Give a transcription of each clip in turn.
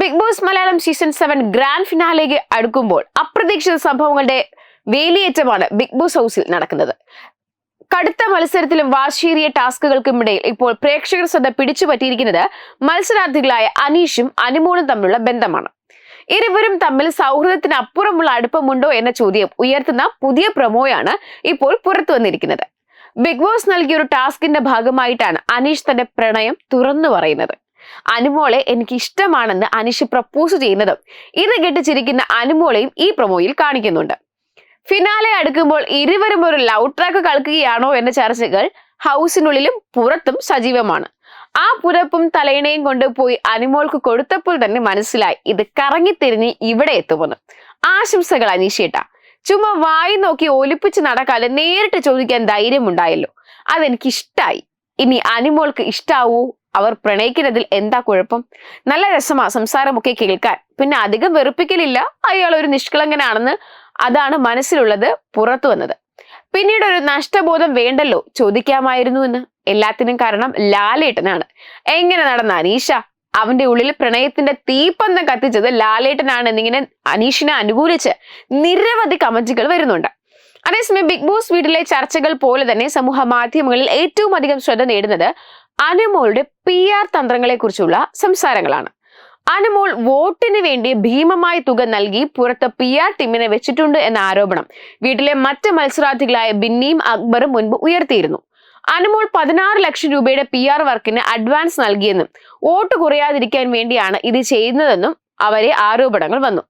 Bigg Boss Malayalam season seven grand ഫിനാലേക്ക് അടുക്കുമ്പോൾ അപ്രതീക്ഷിത സംഭവങ്ങളുടെ വേലിയേറ്റമാണ് ബിഗ് ബോസ് ഹൗസിൽ നടക്കുന്നത്. കടുത്ത മത്സരത്തിലും വാശിയേറിയ ടാസ്കുകൾക്കുമിടയിൽ ഇപ്പോൾ പ്രേക്ഷകർ ശ്രദ്ധ പിടിച്ചുപറ്റിയിരിക്കുന്നത് മത്സരാർത്ഥികളായ അനീഷും അനുമോളും തമ്മിലുള്ള ബന്ധമാണ്. ഇരുവരും തമ്മിൽ സൗഹൃദത്തിന് അപ്പുറമുള്ള അടുപ്പമുണ്ടോ എന്ന ചോദ്യം ഉയർത്തുന്ന പുതിയ പ്രൊമോയാണ് ഇപ്പോൾ പുറത്തു വന്നിരിക്കുന്നത്. ബിഗ് ബോസ് നൽകിയ ഒരു ടാസ്കിന്റെ ഭാഗമായിട്ടാണ് അനീഷ് തന്റെ പ്രണയം തുറന്നു പറയുന്നത്. അനുമോളെ എനിക്ക് ഇഷ്ടമാണെന്ന് അനിഷ് പ്രപ്പോസ് ചെയ്യുന്നതും ഇത് കേട്ട് ചിരിക്കുന്ന അനുമോളെയും ഈ പ്രൊമോയിൽ കാണിക്കുന്നുണ്ട്. ഫിനാലെ അടുക്കുമ്പോൾ ഇരുവരും ഒരു ലവ് ട്രാക്ക് കളിക്കുകയാണോ എന്ന ചർച്ചകൾ ഹൗസിനുള്ളിലും പുറത്തും സജീവമാണ്. ആ പുരപ്പും തലയിണയും കൊണ്ട് പോയി അനുമോൾക്ക് കൊടുത്തപ്പോൾ തന്നെ മനസ്സിലായി ഇത് കറങ്ങിത്തിരിഞ്ഞ് ഇവിടെ എത്തുമെന്ന്. ആശംസകൾ അനീഷേട്ട ചുമ്മാ വായി നോക്കി ഒലിപ്പിച്ച് നടക്കാതെ നേരിട്ട് ചോദിക്കാൻ ധൈര്യമുണ്ടായല്ലോ. അതെനിക്ക് ഇഷ്ടായി ഇനി അനിമോൾക്ക് ഇഷ്ടാവൂ? അവർ പ്രണയിക്കുന്നതിൽ എന്താ കുഴപ്പം? നല്ല രസമാ സംസാരമൊക്കെ കേൾക്കാൻ. പിന്നെ അധികം വെറുപ്പിക്കലില്ല. അയാൾ ഒരു നിഷ്കളങ്കനാണെന്ന് അതാണ് മനസ്സിലുള്ളത് പുറത്തു വന്നത്. പിന്നീട് ഒരു നഷ്ടബോധം വേണ്ടല്ലോ? ചോദിക്കാമായിരുന്നു എന്ന്. എല്ലാത്തിനും കാരണം ലാലേട്ടനാണ്. എങ്ങനെ നടന്ന അനീഷ? അവന്റെ ഉള്ളിൽ പ്രണയത്തിന്റെ തീപ്പന്തം കത്തിച്ചത് ലാലേട്ടനാണ് എന്നിങ്ങനെ അനീഷിനെ അനുകൂലിച്ച് നിരവധി കമന്റുകൾ വരുന്നുണ്ട്. അതേസമയം ബിഗ് ബോസ് വീട്ടിലെ ചർച്ചകൾ പോലെ തന്നെ സമൂഹ മാധ്യമങ്ങളിൽ ഏറ്റവും അധികം ശ്രദ്ധ നേടുന്നത് അനുമോളുടെ പി ആർ തന്ത്രങ്ങളെ കുറിച്ചുള്ള സംസാരങ്ങളാണ്. അനുമോൾ വോട്ടിന് വേണ്ടി ഭീമമായ തുക നൽകി പുറത്ത് പി ആർ ടീമിനെ വെച്ചിട്ടുണ്ട് എന്ന ആരോപണം വീട്ടിലെ മറ്റ് മത്സരാർത്ഥികളായ ബിന്നിയും അക്ബറും മുൻപ് ഉയർത്തിയിരുന്നു. അനുമോൾ പതിനാറ് ലക്ഷം രൂപയുടെ പി ആർ വർക്കിന് അഡ്വാൻസ് നൽകിയെന്നും വോട്ട് കുറയാതിരിക്കാൻ വേണ്ടിയാണ് ഇത് ചെയ്യുന്നതെന്നും അവരെ ആരോപണങ്ങൾ വന്നു.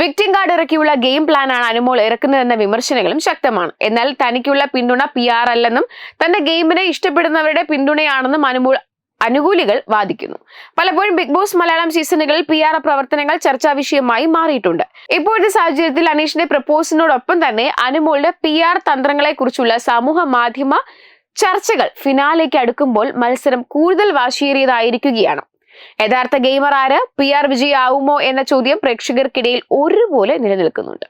വിക്ടിം കാർഡ് ഇറക്കിയുള്ള ഗെയിം പ്ലാൻ ആണ് അനുമോൾ ഇറക്കുന്നതെന്ന വിമർശനങ്ങളും ശക്തമാണ്. എന്നാൽ തനിക്കുള്ള പിന്തുണ പി ആർ അല്ലെന്നും തന്റെ ഗെയിമിനെ ഇഷ്ടപ്പെടുന്നവരുടെ പിന്തുണയാണെന്നും അനുമോൾ അനുകൂലികൾ വാദിക്കുന്നു. പലപ്പോഴും ബിഗ് ബോസ് മലയാളം സീസണുകളിൽ പി ആർ പ്രവർത്തനങ്ങൾ ചർച്ചാ വിഷയമായി മാറിയിട്ടുണ്ട്. ഇപ്പോഴത്തെ സാഹചര്യത്തിൽ അനീഷിന്റെ പ്രപ്പോസിനോടൊപ്പം തന്നെ അനുമോളുടെ പി ആർ തന്ത്രങ്ങളെ കുറിച്ചുള്ള സമൂഹ മാധ്യമ ചർച്ചകൾ ഫിനാലേക്ക് അടുക്കുമ്പോൾ മത്സരം കൂടുതൽ വാശിയേറിയതായിരിക്കുകയാണ്. യഥാർത്ഥ ഗെയിമർ ആര്? പി ആർ വിജയ് ആവുമോ എന്ന ചോദ്യം പ്രേക്ഷകർക്കിടയിൽ ഒരുപോലെ നിലനിൽക്കുന്നുണ്ട്.